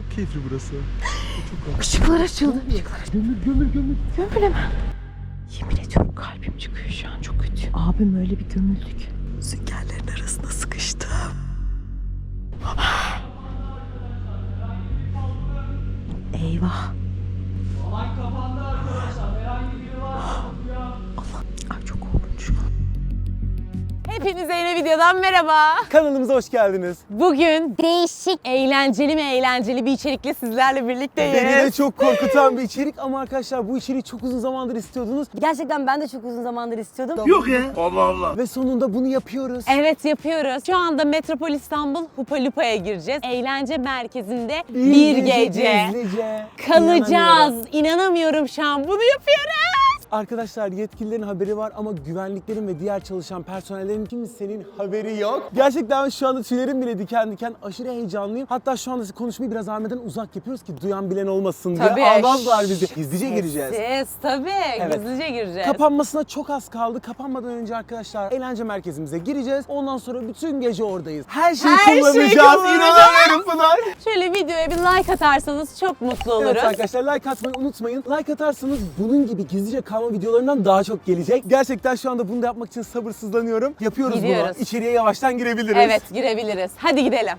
Çok keyifli burası. Çok Işıklar açıldı. Gömül gömül gömül. Gömüle mi? Yemin ediyorum kalbim çıkıyor şu an çok kötü. Abim öyle bir gömüldük. Süngerlerin arasında sıkıştım. Eyvah. Allah. Hepinize yeni videodan merhaba. Kanalımıza hoş geldiniz. Bugün değişik, eğlenceli mi eğlenceli bir içerikle sizlerle birlikteyiz. Beni de çok korkutan bir içerik ama arkadaşlar bu içeriği çok uzun zamandır istiyordunuz. Gerçekten ben de çok uzun zamandır istiyordum. Ve sonunda bunu yapıyoruz. Evet yapıyoruz. Şu anda Metropol İstanbul Hupa Lupa'ya gireceğiz. Eğlence merkezinde bir, gece, gizlice. kalacağız. İnanamıyorum. İnanamıyorum şu an bunu yapıyoruz. Arkadaşlar yetkililerin haberi var ama güvenliklerin ve diğer çalışan personellerin kimsenin haberi yok. Gerçekten şu anda tüylerim bile diken diken aşırı heyecanlıyım. Hatta şu anda konuşmayı biraz Ahmet'den uzak yapıyoruz ki duyan bilen olmasın diye. Tabii. Almazlar bizi. Gizlice gireceğiz. Siz tabii Evet. gizlice gireceğiz. Kapanmasına çok az kaldı. Kapanmadan önce arkadaşlar eğlence merkezimize gireceğiz. Ondan sonra bütün gece oradayız. Her şeyi Her şeyi kullanacağız. kullanacağız. İnanamıyorum Pınar. Şöyle videoya bir like atarsanız çok mutlu oluruz. Evet arkadaşlar like atmayı unutmayın. Like atarsanız bunun gibi gizlice kalma videolarından daha çok gelecek. Gerçekten şu anda bunu da yapmak için sabırsızlanıyorum. Yapıyoruz Gidiyoruz. bunu. İçeriye yavaştan girebiliriz. Evet girebiliriz. Hadi gidelim.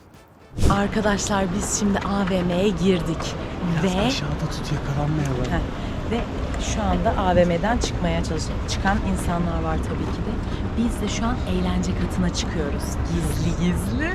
Arkadaşlar biz şimdi AVM'ye girdik. Biraz ve aşağıda tut yakalanmayalım. Heh, ve şu anda AVM'den çıkmaya çalışan çıkan insanlar var tabii ki de. Biz de şu an eğlence katına çıkıyoruz. Gizli gizli.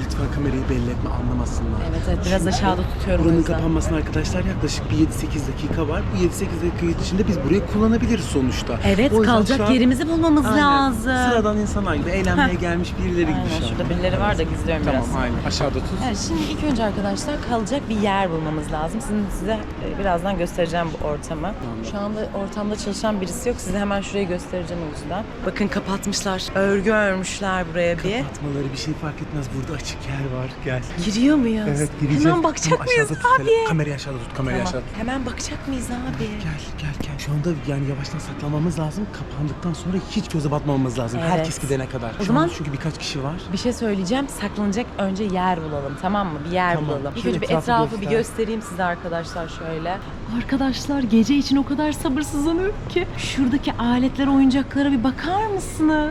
Lütfen kamerayı belli etme anlamasınlar. Evet evet biraz aşağıda tutuyorum Buranın kapanmasına arkadaşlar yaklaşık bir 7-8 dakika var. Bu 7-8 dakika içinde biz burayı kullanabiliriz sonuçta. Evet O kalacak şu an- yerimizi bulmamız Aynen. lazım. Sıradan insanlar gibi eğlenmeye gelmiş birileri gibi Aynen şu an. şurada birileri var da gizliyorum Tamam biraz. aynen aşağıda tut. Evet, şimdi ilk önce arkadaşlar kalacak bir yer bulmamız lazım. Sizin size e, birazdan göstereceğim bu ortamı. Şu anda ortamda çalışan birisi yok. Size hemen şurayı göstereceğim o yüzden. Bakın kapatmışlar. Örgü örmüşler buraya bir. Atmaları bir şey fark etmez. Burada açık yer var. Gel. Giriyor muyuz? Evet gireceğiz. Hemen bakacak Ama mıyız tut, abi? tele- Kamerayı aşağıda tut. Kamerayı Tamam. aşağıda tut. Hemen bakacak mıyız abi? Gel gel gel. Şu anda yani yavaştan saklanmamız lazım. Kapandıktan sonra hiç göze batmamamız lazım. Evet. Herkes gidene kadar. O Şu zaman- çünkü birkaç kişi var. Bir şey söyleyeceğim. Saklanacak önce yer bulalım tamam mı? Bir yer Tamam. bulalım. İlk önce bir etrafı etrafı bir göster. göstereyim size arkadaşlar şöyle. Arkadaşlar gece için o kadar sabırsızlanıyorum ki. Şuradaki aletlere, oyuncaklara bir bakar mısınız?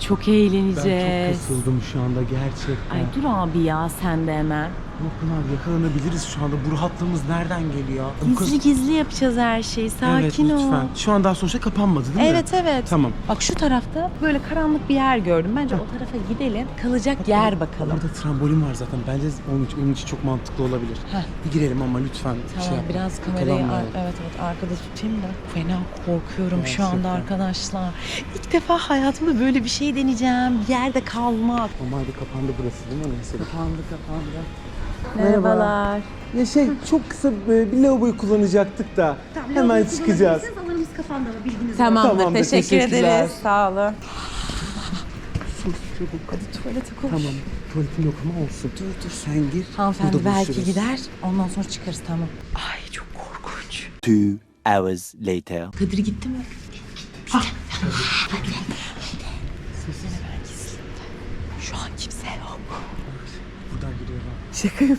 Çok Ben çok eğleneceğiz. kısıldım şu anda gerçekten. Ay dur abi ya sen de hemen. Ama Pınar yakalanabiliriz şu anda. Bu rahatlığımız nereden geliyor? Bu kız- Gizli gizli yapacağız her şeyi. Sakin evet, ol. lütfen. Şu an daha sonuçta kapanmadı değil mi? Evet evet. Tamam. Bak şu tarafta böyle karanlık bir yer gördüm. Bence o tarafa gidelim. Kalacak yer bakalım. Orada trambolin var zaten. Bence onun için, onun için çok mantıklı olabilir. Heh. Bir girelim ama lütfen. Tamam şey yapma. biraz kamerayı ar- Yakalanmayalım. evet evet arkada tutayım da. Fena korkuyorum şu anda Gerçekten. arkadaşlar. İlk defa hayatımda böyle bir şey deneyeceğim. Yerde kalmak. Normalde kapandı burası değil mi? Neyse. Kapandı kapandı. Merhaba. Merhabalar. Ya şey çok kısa bir lavaboyu kullanacaktık da hemen çıkacağız. Alanımız kapandı ama bilginiz Tamamdır. Tamamdır, Teşekkür teşekkürler. ederiz. Sağ olun. Sus çabuk. Hadi tuvalete koş. Tamam. Tuvaletin yok ama olsun. Dur dur sen gir. Hanımefendi Burada belki buluşuruz. gider. Ondan sonra çıkarız tamam. Ay çok korkunç. Two hours later. Kadir gitti mi? Şu an kimse yok. Buradan giriyorlar. Şaka ver.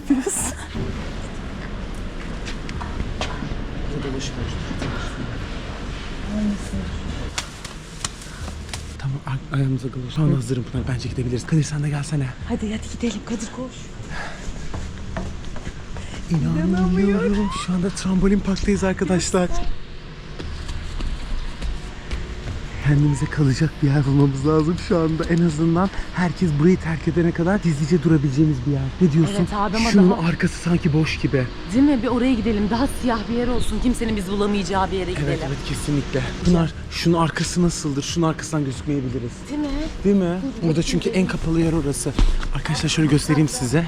Tamam ay- ayağımıza kalır. Şu an hazırım Pınar. Bence gidebiliriz. Kadir sen de gelsene. Hadi hadi gidelim Kadir koş. İnanamıyorum. Şu anda trambolin parktayız arkadaşlar. Kendimize kalacak bir yer bulmamız lazım şu anda. En azından herkes burayı terk edene kadar gizlice durabileceğimiz bir yer. Ne diyorsun? Evet abi ama Şunun daha- arkası sanki boş gibi. Değil mi? Bir oraya gidelim. Daha siyah bir yer olsun. Kimsenin bizi bulamayacağı bir yere gidelim. Evet evet kesinlikle. Pınar şunun arkası nasıldır? Şunun arkasından gözükmeyebiliriz. Değil mi? Değil mi? Burada çünkü en kapalı yer orası. Arkadaşlar şöyle göstereyim size.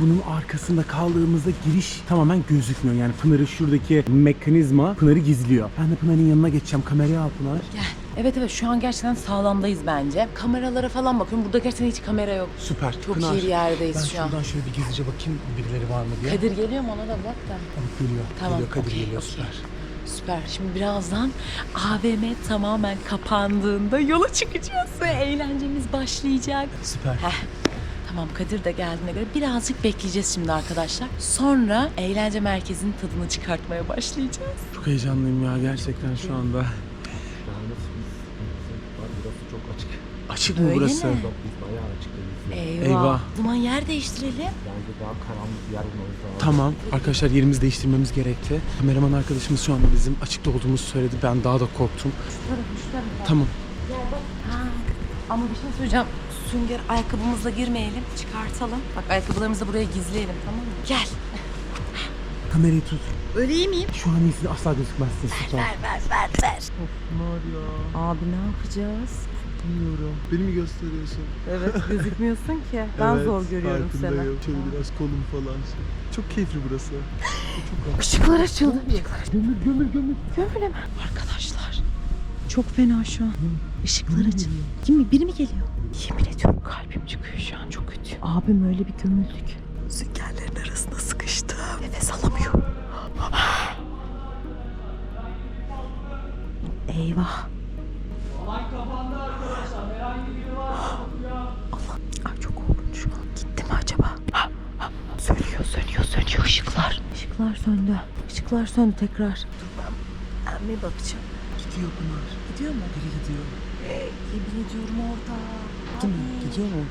Bunun arkasında kaldığımızda giriş tamamen gözükmüyor. Yani Pınar'ı şuradaki mekanizma Pınar'ı gizliyor. Ben de Pınar'ın yanına geçeceğim. Kamerayı al Pınar. Gel. Evet evet şu an gerçekten sağlamdayız bence. Kameralara falan bakıyorum. Burada gerçekten hiç kamera yok. Süper. Çok Pınar, iyi bir yerdeyiz ben şu an. şuradan şöyle bir gizlice bakayım birileri var mı diye. Kadir geliyor mu ona da bak da. Tamam, geliyor. Tamam, Geliyor. Kadir okey, geliyor. okey. Süper. Süper. Şimdi birazdan AVM tamamen kapandığında yola çıkacağız ve eğlencemiz başlayacak. Süper. Heh. Tamam Kadir de geldiğine göre birazcık bekleyeceğiz şimdi arkadaşlar. Sonra eğlence merkezinin tadını çıkartmaya başlayacağız. Çok heyecanlıyım ya gerçekten şu anda. Burası çok açık. Açık mı Öyle burası? mi? Biz bayağı açık değiliz. Eyvah. Eyvah. O zaman yer değiştirelim. Bence daha karanlık bir yer bulmamız lazım. Tamam. Arkadaşlar yerimizi değiştirmemiz gerekti. Kameraman arkadaşımız şu anda bizim açıkta olduğumuzu söyledi. Ben daha da korktum. Tamam. Ha, ama bir şey söyleyeceğim. Sünger ayakkabımızla girmeyelim. Çıkartalım. Bak ayakkabılarımızı buraya gizleyelim tamam mı? Gel. Kamerayı tut. Öyle iyi miyim? Şu an iyisini asla gözükmezsin Sultan. Ver ver ver ver. Var ya. Abi ne yapacağız? Bilmiyorum. Beni mi gösteriyorsun? Evet gözükmüyorsun ki. Ben Evet, zor görüyorum seni. farkındayım. Şöyle biraz kolum falan. Çok keyifli burası. Çok Işıklar açıldı. Gömür gömür gömür. Gömür hemen. Arkadaşlar çok fena şu an. Işıklar açıldı. Kim mi? Biri mi geliyor? Yemin ediyorum kalbim çıkıyor şu an çok kötü. Abim öyle bir gömüldük. Süngerlerin arasında sıkıştı. Nefes alamıyor. Eyvah. Allah. Ay çok korkunç şu an. Gitti mi acaba? Sönüyor, sönüyor, sönüyor ışıklar. Işıklar söndü. Işıklar söndü tekrar. Dur ben, ben bir bakacağım. Gidiyor bunlar. Gidiyor mu? Biri gidiyor. Yemin ediyorum orada. Değil mi? Gidiyor mu?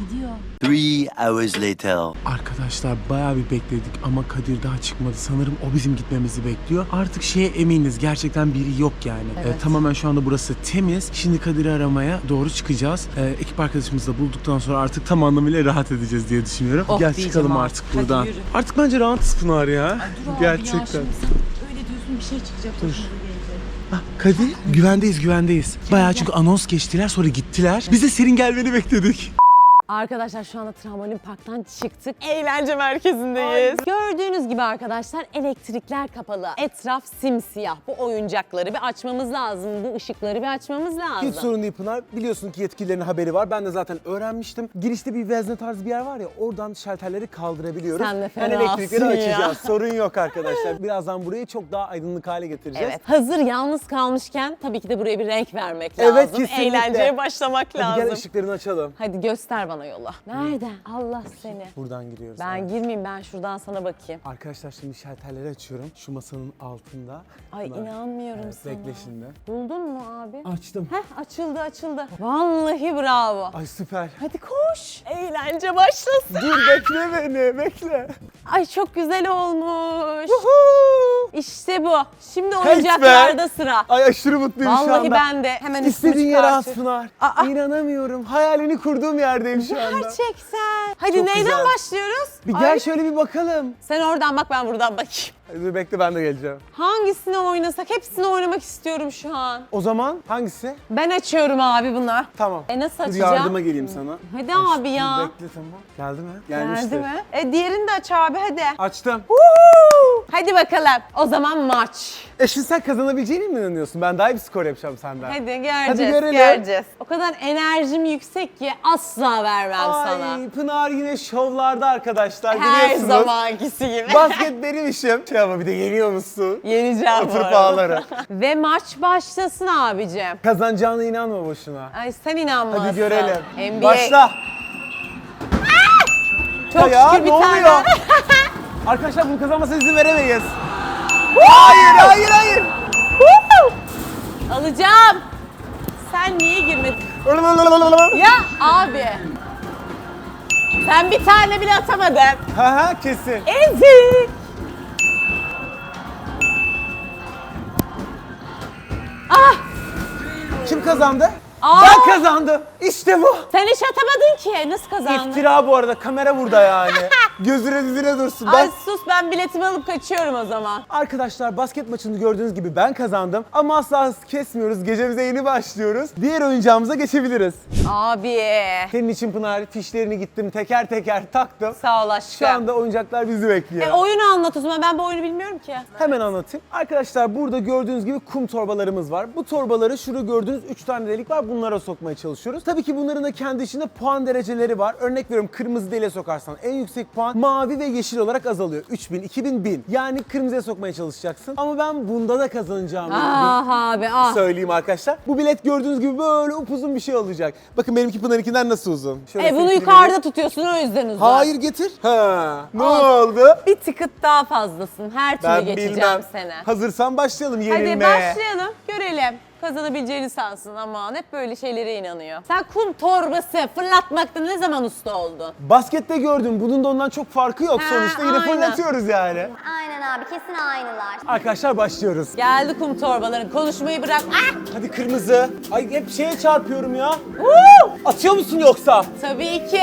Gidiyor. Three hours later. Arkadaşlar bayağı bir bekledik ama Kadir daha çıkmadı. Sanırım o bizim gitmemizi bekliyor. Artık şeye eminiz gerçekten biri yok yani. Evet. Ee, tamamen şu anda burası temiz. Şimdi Kadir'i aramaya doğru çıkacağız. Ee, ekip arkadaşımızı da bulduktan sonra artık tam anlamıyla rahat edeceğiz diye düşünüyorum. Oh Gel çıkalım ha. artık Hadi buradan. yürü. Artık bence rahatız Pınar ya. Dur abi Gerçekten. ya şimdi sen öyle diyorsun bir şey çıkacak. Dur. Ah, Kadir güvendeyiz güvendeyiz. Bayağı çünkü anons geçtiler sonra gittiler. Biz de senin gelmeni bekledik. Arkadaşlar şu anda trambolin parktan çıktık. Eğlence merkezindeyiz. Gördüğünüz gibi arkadaşlar elektrikler kapalı. Etraf simsiyah. Bu oyuncakları bir açmamız lazım. Bu ışıkları bir açmamız lazım. Hiç sorun değil Pınar. Biliyorsun ki yetkililerin haberi var. Ben de zaten öğrenmiştim. Girişte bir vezne tarzı bir yer var ya oradan şalterleri kaldırabiliyoruz. Sen de yani fenasın elektrikleri ya. açacağız. sorun yok arkadaşlar. Birazdan burayı çok daha aydınlık hale getireceğiz. Evet. Hazır yalnız kalmışken tabii ki de buraya bir renk vermek Evet, lazım. kesinlikle. Eğlenceye başlamak Hadi lazım. gel ışıklarını açalım. Hadi göster bana yola. Nereden? Allah seni. Buradan giriyoruz. Ben evet. girmeyeyim ben şuradan sana bakayım. Arkadaşlar şimdi şalterleri açıyorum. Şu masanın altında. Ay Pınar. inanmıyorum Evet, sana. bekle şimdi. Buldun mu abi? Açtım. Heh açıldı açıldı. Vallahi bravo. Ay süper. Hadi koş. Eğlence başlasın. Dur bekle beni bekle. Ay çok güzel olmuş. İşte bu. Şimdi oyuncaklarda sıra. Ay aşırı mutluyum şu anda. Vallahi ben de hemen üstümü İstediğin yere çıkartıyorum. Pınar. Aa. İnanamıyorum. Hayalini kurduğum yerdeyim şu anda. Gerçekten. Hadi Çok neyden güzel. başlıyoruz? Bir Ay, gel şöyle bir bakalım. Sen oradan bak ben buradan bakayım. Hadi dur bekle ben de geleceğim. Hangisini oynasak? Hepsini oynamak istiyorum şu an. O zaman hangisi? Ben açıyorum abi bunu. Tamam. E nasıl Dur açacağım? yardıma geleyim sana. Hadi Aşkım, abi ya. Bekle tamam. Geldi mi? Gelmiştir. Geldi mi? E diğerini de aç abi hadi. Açtım. Hadi bakalım. O zaman maç. E şimdi sen kazanabileceğine mi inanıyorsun? Ben daha iyi bir skor yapacağım senden. Hadi göreceğiz, görelim. göreceğiz. O kadar enerjim yüksek ki asla vermem sana. Ay Pınar yine şovlarda arkadaşlar Her biliyorsunuz. zamankisi gibi. Basket benim işim. Şey ama bir de yeniyor musun? Yeneceğim bu Oturup arada. ağlarım. Ve maç başlasın abicim. Kazanacağına inanma boşuna. Ay sen inanmazsın. Hadi görelim. NBA. Başla. Çok ya şükür bir ne tane. oluyor? Arkadaşlar bunu kazanmasa izin veremeyiz. hayır hayır hayır. Alacağım. Sen niye girmedin? Ya abi. Sen bir tane bile atamadın. ha ha kesin. Ezik. Ah Kim kazandı? Aa! Ben kazandım. İşte bu. sen hiç atamadın ki. Nasıl kazandın? İftira bu arada kamera burada yani. Gözüne dizine dursun. Ay Ben... sus ben biletimi alıp kaçıyorum o zaman. Arkadaşlar basket maçını gördüğünüz gibi ben kazandım. Ama asla hız kesmiyoruz. Gecemize yeni başlıyoruz. Diğer oyuncağımıza geçebiliriz. Abi. Senin için Pınar fişlerini gittim teker teker taktım. Sağ ol aşkım. Şu anda oyuncaklar bizi bekliyor. E, oyunu anlat o zaman ben bu oyunu bilmiyorum ki. Hemen anlatayım. Arkadaşlar burada gördüğünüz gibi kum torbalarımız var. Bu torbaları şurada gördüğünüz 3 tane delik var. Bunlara sokmaya çalışıyoruz. Tabii ki bunların da kendi içinde puan dereceleri var. Örnek veriyorum kırmızı deliğe sokarsan en yüksek puan puan mavi ve yeşil olarak azalıyor. 3000, 2000, 1000. Yani kırmızıya sokmaya çalışacaksın. Ama ben bunda da kazanacağım. Ah abi ah. söyleyeyim arkadaşlar. Bu bilet gördüğünüz gibi böyle upuzun bir şey olacak. Bakın benimki Pınar'ınkinden nasıl uzun. Şöyle E bunu seninkini yukarıda tutuyorsun o yüzden uzak. Hayır getir. Ha. Ne Al. oldu? Bir tıkıt daha fazlasın. Her türlü Ben geçeceğim bilmem. seni. Hazırsan başlayalım Hadi yenilmeye. başlayalım. Görelim. Kazanabileceğini sansın ama hep böyle şeylere inanıyor. Sen kum torbası fırlatmakta ne zaman usta oldun? Baskette gördüm. Bunun da ondan çok farkı yok Ha, sonuçta. Yine aynen. fırlatıyoruz yani. Aynen abi kesin aynılar. Arkadaşlar başlıyoruz. Geldi kum torbaların. Konuşmayı bırak. Ah! Hadi kırmızı. Ay hep şeye çarpıyorum ya. Atıyor musun yoksa? Tabii ki.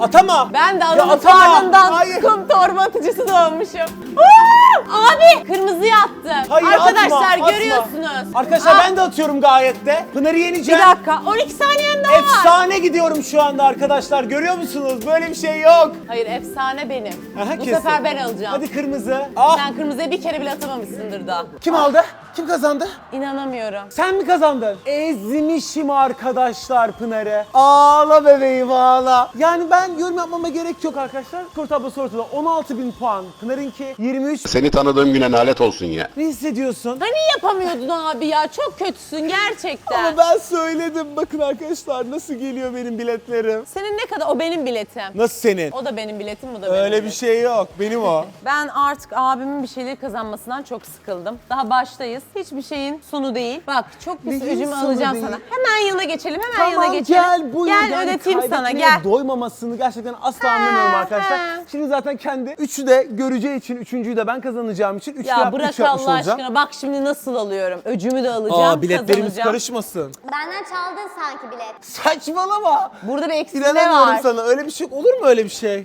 Atama. Ben de Ya atama. karnından Hayır. kum torba atıcısı doğmuşum. Woo! Abi kırmızıya attım. Hayır, Arkadaşlar atma, atma. görüyorsunuz. Arkadaşlar Ah, ben de atıyorum gayet de. Pınar'ı Bir yeneceğim. dakika 12 saniyem daha var. Efsane gidiyorum şu anda arkadaşlar. Görüyor musunuz? Böyle bir şey yok. Hayır efsane benim. Aha, Bu kesin. sefer ben alacağım. Hadi kırmızı. Ah. Sen kırmızıya bir kere bile atamamışsındır daha. Kim aldı? Kim kazandı? İnanamıyorum. Sen mi kazandın? Ezmişim arkadaşlar Pınar'ı. Ağla bebeğim ağla. Yani ben yorum yapmama gerek yok arkadaşlar. Skor tablosu ortada. 16.000 puan. Pınar'ınki 23. Seni tanıdığım güne lanet olsun ya. Ne hissediyorsun? Hani yapamıyordun abi ya çok kötüsün gerçekten. Ama ben söyledim. Bakın arkadaşlar nasıl geliyor benim biletlerim. Senin ne kadar o benim biletim. Nasıl senin? O da benim biletim bu da benim Öyle bir şey yok. Benim o. Ben artık abimin bir şeyleri kazanmasından çok sıkıldım. Daha baştayız. Hiçbir şeyin sonu değil. Bak çok pis Neyin öcümü sonu alacağım değil? sana. Hemen yanına geçelim. Hemen yanına Tamam geçelim. gel buyur. Gel Yani ödeteyim sana kaybetmeye gel. doymamasını gerçekten asla anlamıyorum arkadaşlar. he. Şimdi zaten kendi üçü de göreceği için, üçüncüyü de ben kazanacağım için üç Ya yap- bırak üç yapmış Allah olacağım. aşkına. Bak şimdi nasıl alıyorum. Öcümü de alacağım. Aa biletlerimiz kazanacağım. karışmasın. Benden çaldın sanki bilet. Saçmalama. Burada bir İnanamıyorum var. sana. Öyle bir şey olur mu öyle bir şey?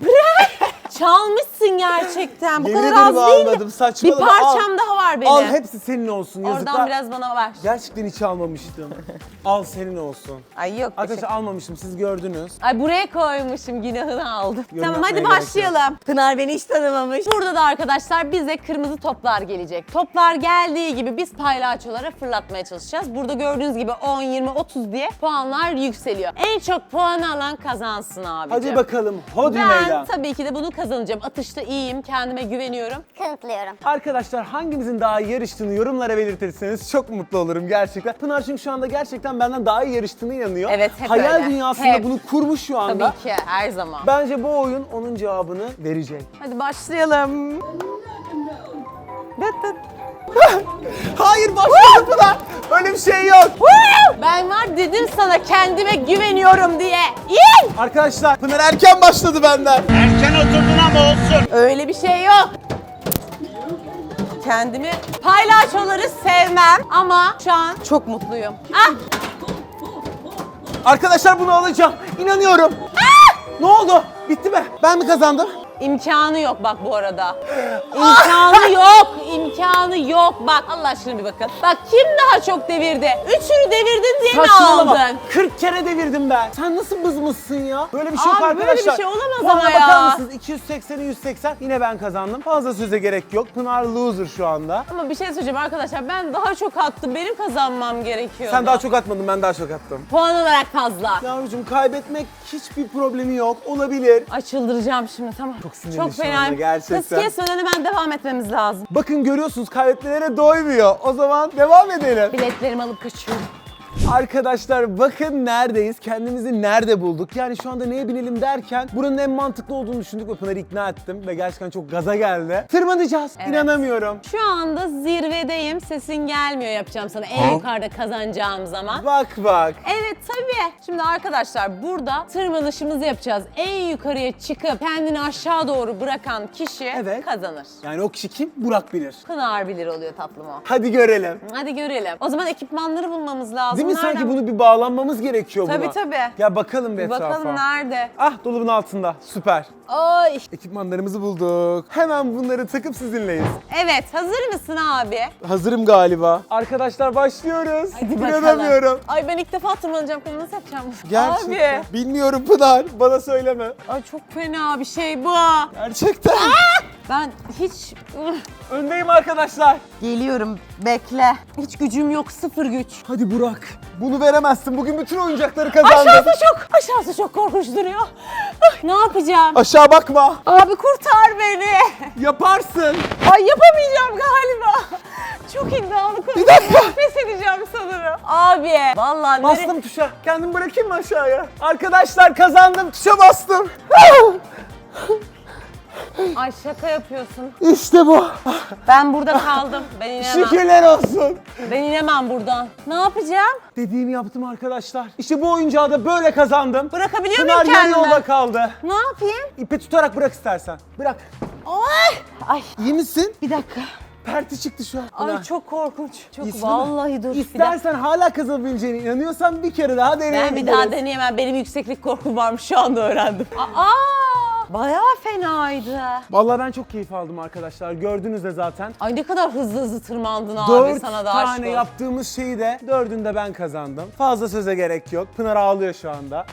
Çalmışsın gerçekten. Bu Yemin kadar ederim az değil almadım, mi? saçmalama. Bir parçam Al. daha var benim. Al hepsi senin olsun. Yazıklar. Oradan biraz bana ver. Gerçekten hiç almamıştım. Al senin olsun. Ay yok. Arkadaşlar almamışım siz gördünüz. Ay buraya koymuşum günahını aldım. Yorum tamam hadi yapmaya gerek başlayalım. Pınar beni hiç tanımamış. Burada da arkadaşlar bize kırmızı toplar gelecek. Toplar geldiği gibi biz paylaşçılara fırlatmaya çalışacağız. Burada gördüğünüz gibi 10, 20, 30 diye puanlar yükseliyor. En çok puan alan kazansın abicim. Hadi bakalım. Hodri Ben meydan. tabii ki de bunu kazanacağım. Atışta iyiyim, kendime güveniyorum. Kanıtlıyorum. Arkadaşlar hangimizin daha iyi yarıştığını yorumlara belirtirseniz çok mutlu olurum gerçekten. Pınar çünkü şu anda gerçekten benden daha iyi yarıştığını inanıyor. Evet, hep Hayal öyle. dünyasında Hep. bunu kurmuş şu anda. Tabii ki her zaman. Bence bu oyun onun cevabını verecek. Hadi başlayalım. Dıt dıt. Hayır başladı Pınar. Öyle bir şey yok. Ben var dedim sana kendime güveniyorum diye. İn! Arkadaşlar Pınar erken başladı benden. Öyle bir şey yok. Kendimi paylaşmaları sevmem ama şu an çok mutluyum. Ah! Arkadaşlar bunu alacağım. İnanıyorum. Ne oldu? Bitti mi? Ben mi kazandım? İmkanı yok bak bu arada. İmkanı yok. imkanı yok. Bak Allah aşkına bir bakın. Bak kim daha çok devirdi? Üçünü devirdin diye mi Saçmalama. aldın? 40 kere devirdim ben. Sen nasıl bızmışsın ya? Böyle bir şey yok Abi böyle bir arkadaşlar. şey olamaz Puana ama bakar ya. mısınız? 280'e 180. Yine ben kazandım. Fazla söze gerek yok. Pınar loser şu anda. Ama bir şey söyleyeceğim arkadaşlar ben daha çok attım. Benim kazanmam gerekiyor. Sen daha çok atmadın, ben daha çok attım. Puan olarak fazla. Yavrucuğum kaybetmek hiçbir problemi yok. Olabilir. Ay çıldıracağım şimdi tamam. Çok sinirli şu anda fenayım. gerçekten. Hız kesmeden hemen devam etmemiz lazım. Bakın görüyorsunuz kaybetmelere doymuyor. O zaman devam edelim. Biletlerimi alıp kaçıyorum. Arkadaşlar bakın neredeyiz, kendimizi nerede bulduk? Yani şu anda neye binelim derken buranın en mantıklı olduğunu düşündük ve Pınar'ı ikna ettim ve gerçekten çok gaza geldi. Tırmanacağız, Evet. inanamıyorum. Şu anda zirvedeyim. Sesin gelmiyor yapacağım sana en yukarıda kazanacağım zaman. Bak bak. Evet tabii. Şimdi arkadaşlar burada tırmanışımızı yapacağız. En yukarıya çıkıp kendini aşağı doğru bırakan kişi Evet. kazanır. Yani o kişi kim? Burak bilir. Pınar bilir oluyor tatlım o. Hadi görelim. Hadi görelim. O zaman ekipmanları bulmamız lazım. Değil mi? Nereden- Sanki bunu bir bağlanmamız gerekiyor buna. Tabii tabii. Ya bakalım bir etrafa. Bakalım nerede? Ah dolabın altında. Süper. Ay. Ekipmanlarımızı bulduk. Hemen bunları takıp sizinleyiz. Evet hazır mısın abi? Hazırım galiba. Arkadaşlar başlıyoruz. Hadi bakalım. İnanamıyorum. Ay ben ilk defa tırmanacağım. Bunu nasıl yapacağım? Gerçekten. Abi. Bilmiyorum Pınar. Bana söyleme. Ay çok fena bir şey bu. Gerçekten. Ben hiç... Öndeyim arkadaşlar. Geliyorum, bekle. Hiç gücüm yok, sıfır güç. Hadi Burak. Bunu veremezsin. Bugün bütün oyuncakları kazandın. Aşağısı çok, aşağısı çok korkunç duruyor. Ah, Ne yapacağım? Aşağı bakma. Abi kurtar beni. Yaparsın. Ay yapamayacağım galiba. Çok iddialı konuşuyorum. Bir dakika. Pes edeceğim sanırım. Abi. Vallahi nere- Bastım tuşa. Kendimi bırakayım mı aşağıya? Arkadaşlar kazandım. Tuşa bastım. Ay şaka yapıyorsun. İşte bu. Ben burada kaldım. Ben inemem. Şükürler olsun. Ben inemem buradan. Ne yapacağım? Dediğimi yaptım arkadaşlar. İşte bu oyuncağı da böyle kazandım. Bırakabiliyor Pınar muyum yarı kendimi? yolda kaldı. Ne yapayım? İpe tutarak bırak istersen. Bırak. Ay. Ay. İyi misin? Bir dakika. Perti çıktı şu an. Ay Pınar. çok korkunç. Çok İyisin değil mi? vallahi dur. Bir dakika. İstersen hala kazanabileceğine inanıyorsan bir kere daha deneyebiliriz. Ben bir daha deneyemem. Benim yükseklik korkum varmış şu anda öğrendim. Aa! Bayağı fenaydı. Vallahi ben çok keyif aldım arkadaşlar. Gördünüz de zaten. Ay ne kadar hızlı hızlı tırmandın abi Dört sana da tane yaptığımız şeyi de dördünde ben kazandım. Fazla söze gerek yok. Pınar ağlıyor şu anda.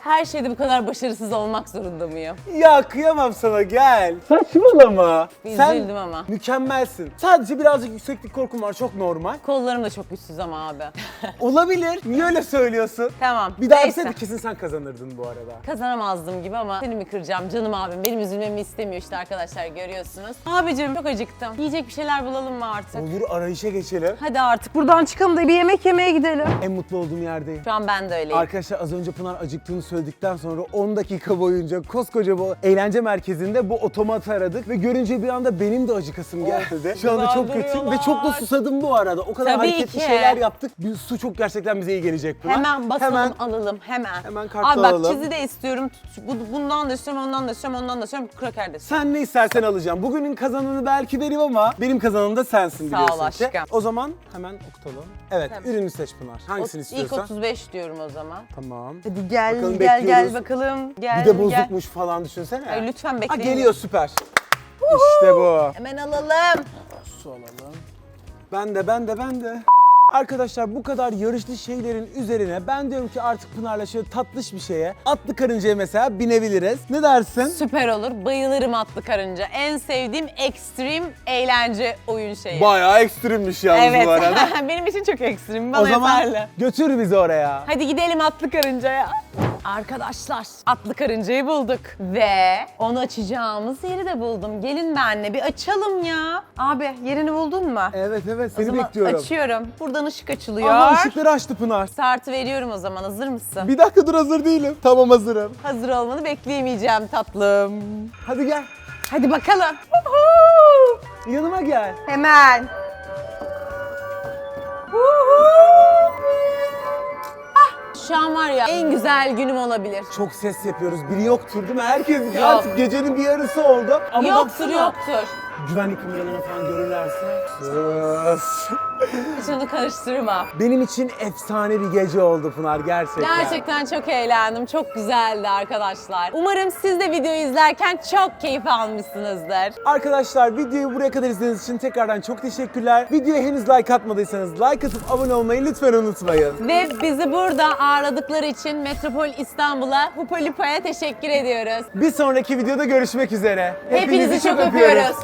Her şeyde bu kadar başarısız olmak zorunda mıyım? Ya kıyamam sana gel. Saçmalama. Üzüldüm ama. mükemmelsin. Sadece birazcık yükseklik korkum var. Çok normal. Kollarım da çok güçsüz ama abi. Olabilir. Niye öyle söylüyorsun? tamam. Bir daha neyse. kesin sen kazanırdın bu arada. Kazanamazdım gibi ama seni mi kıracağım canım abim. Benim üzülmemi istemiyor işte arkadaşlar görüyorsunuz. Abicim çok acıktım. Yiyecek bir şeyler bulalım mı artık? Olur arayışa geçelim. Hadi artık buradan çıkalım da bir yemek yemeye gidelim. En mutlu olduğum yerdeyim. Şu an ben de öyleyim. Arkadaşlar az önce Pınar acıktığını söyledikten sonra 10 dakika boyunca koskoca bu eğlence merkezinde bu otomatı aradık ve görünce bir anda benim de acıkasım geldi. Şu anda çok kötüyüm ve çok da susadım bu arada. O kadar Tabii hareketli ki. şeyler yaptık. Bir su çok gerçekten bize iyi gelecek Pınar. Hemen basalım Hemen alalım hemen. Hemen kartla Abi bak alalım. çizi de istiyorum. Bu- Bundan da istiyorum, ondan da istiyorum, ondan da istiyorum. Kraker de istiyorum. Sen ne istersen alacağım. Bugünün kazananı belki benim ama benim kazananım da sensin Sağ ol biliyorsun ki. aşkım. O zaman hemen okutalım. Evet, Tamam. ürünü seç Pınar. Hangisini İlk istiyorsan. 35 diyorum o zaman. Tamam. Hadi gel Bakalım, gel gel bekliyoruz. bakalım. Gel Bir de gel. bozukmuş falan düşünsene. Ay, lütfen Ha, bekleyin. geliyor süper. İşte bu. Hemen alalım. Su alalım. Ben de ben de ben de. Arkadaşlar bu kadar yarışlı şeylerin üzerine ben diyorum ki artık Pınar'la şöyle tatlış bir şeye atlı karıncaya mesela binebiliriz. Ne dersin? Süper olur. Bayılırım atlı karınca. En sevdiğim ekstrem eğlence oyun şeyi. Bayağı ekstremmiş yalnız evet. bu arada. Benim için çok ekstrem. Bana o zaman yeterli. götür bizi oraya. Hadi gidelim atlı karıncaya. Arkadaşlar atlı karıncayı bulduk. Ve onu açacağımız yeri de buldum. Gelin benle bir açalım ya. Abi yerini buldun mu? Evet evet O seni zaman bekliyorum. açıyorum. Buradan ışık açılıyor. Aha ışıkları açtı Pınar. Startı veriyorum o zaman. Hazır mısın? Bir dakika dur hazır değilim. Tamam hazırım. Hazır olmanı bekleyemeyeceğim tatlım. Hadi gel. Hadi bakalım. Yanıma gel. Hemen. Şu an var ya en güzel günüm olabilir. Çok ses yapıyoruz. Biri yoktur değil mi? Herkes Yok. artık gecenin bir yarısı oldu. Ama yoktur baksana, yoktur. Güvenlik kameralarına falan görürlerse. Sus. Onu karıştırma. Benim için efsane bir gece oldu Pınar gerçekten. Gerçekten çok eğlendim. Çok güzeldi arkadaşlar. Umarım siz de videoyu izlerken çok keyif almışsınızdır. Arkadaşlar videoyu buraya kadar izlediğiniz için tekrardan çok teşekkürler. Videoya henüz like atmadıysanız like atıp abone olmayı lütfen unutmayın. Ve bizi burada ağırladıkları için Metropol İstanbul'a, Hupolipa'ya teşekkür ediyoruz. Bir sonraki videoda görüşmek üzere. Hepinizi çok öpüyoruz.